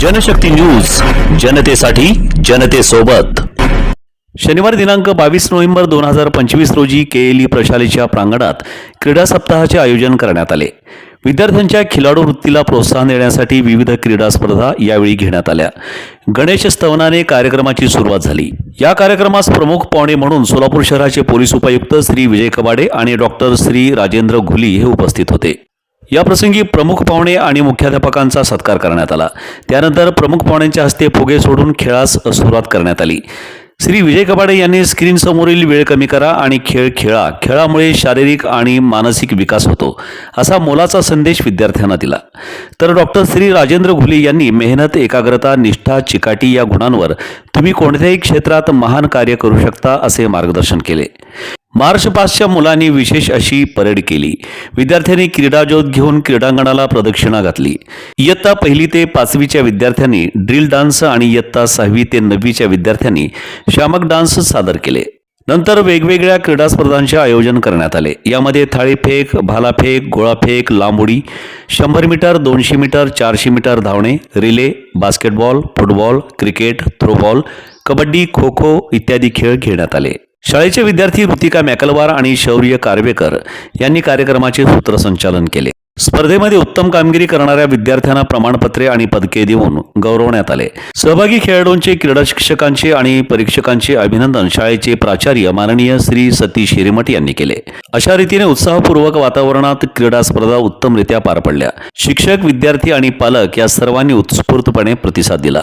Janshakti news जनतेसाठी जनतेसोबत. शनिवार दिनांक बावीस नोव्हेंबर दोन हजार पंचवीस रोजी के एली प्रशालेच्या प्रांगणात क्रीडा सप्ताहाचे आयोजन करण्यात आले. विद्यार्थ्यांच्या खिलाडू वृत्तीला प्रोत्साहन देण्यासाठी विविध क्रीडा स्पर्धा यावेळी घेण्यात आल्या. गणेश स्तवनाने कार्यक्रमाची सुरुवात झाली. या कार्यक्रमास प्रमुख पाहुणे म्हणून सोलापूर शहराचे पोलीस उपायुक्त श्री विजय कबाडे आणि डॉक्टर श्री राजेंद्र घुली हे उपस्थित होते. या प्रसंगी प्रमुख पाहुणे आणि मुख्याध्यापकांचा सत्कार करण्यात आला. त्यानंतर प्रमुख पाहुण्यांच्या हस्ते फुगे सोडून खेळास सुरुवात करण्यात आली. श्री विजय कबाडे यांनी स्क्रीनसमोरील वेळ कमी करा आणि खेळ खेळा. खेळामुळे शारीरिक आणि मानसिक विकास होतो असा मोलाचा संदेश विद्यार्थ्यांना दिला. तर डॉक्टर श्री राजेंद्र घुले यांनी मेहनत एकाग्रता निष्ठा चिकाटी या गुणांवर तुम्ही कोणत्याही क्षेत्रात महान कार्य करू शकता असे मार्गदर्शन केले. मार्च पासच्या मुलांनी विशेष अशी परेड केली. विद्यार्थ्यांनी क्रीडाज्योत घेऊन क्रीडांगणाला प्रदक्षिणा घातली. इयत्ता पहिली ते पाचवीच्या विद्यार्थ्यांनी ड्रिल डान्स आणि इयत्ता सहावी ते नववीच्या विद्यार्थ्यांनी शामक डान्स सादर केले. नंतर वेगवेगळ्या क्रीडा स्पर्धांचे आयोजन करण्यात आले. यामध्ये थाळीफेक भालाफेक गोळाफेक लांब उडी शंभर मीटर दोनशे मीटर चारशे मीटर धावणे relay basketball football cricket throwball kabaddi kho kho इत्यादी खेळ घेण्यात आले. शाळेचे विद्यार्थी ऋतिका मॅकलवार आणि शौर्य कार्वेकर यांनी कार्यक्रमाचे सूत्रसंचालन केले. स्पर्धेमध्ये उत्तम कामगिरी करणाऱ्या विद्यार्थ्यांना प्रमाणपत्रे आणि पदके देऊन गौरवण्यात आले. सहभागी खेळाडूंचे क्रीडा शिक्षकांचे आणि परीक्षकांचे अभिनंदन शाळेचे प्राचार्य माननीय श्री सतीश हिरेमठ यांनी केले. अशा रीतीने उत्साहपूर्वक वातावरणात क्रीडा स्पर्धा उत्तमरित्या पार पडल्या. शिक्षक विद्यार्थी आणि पालक या सर्वांनी उत्स्फूर्तपणे प्रतिसाद दिला.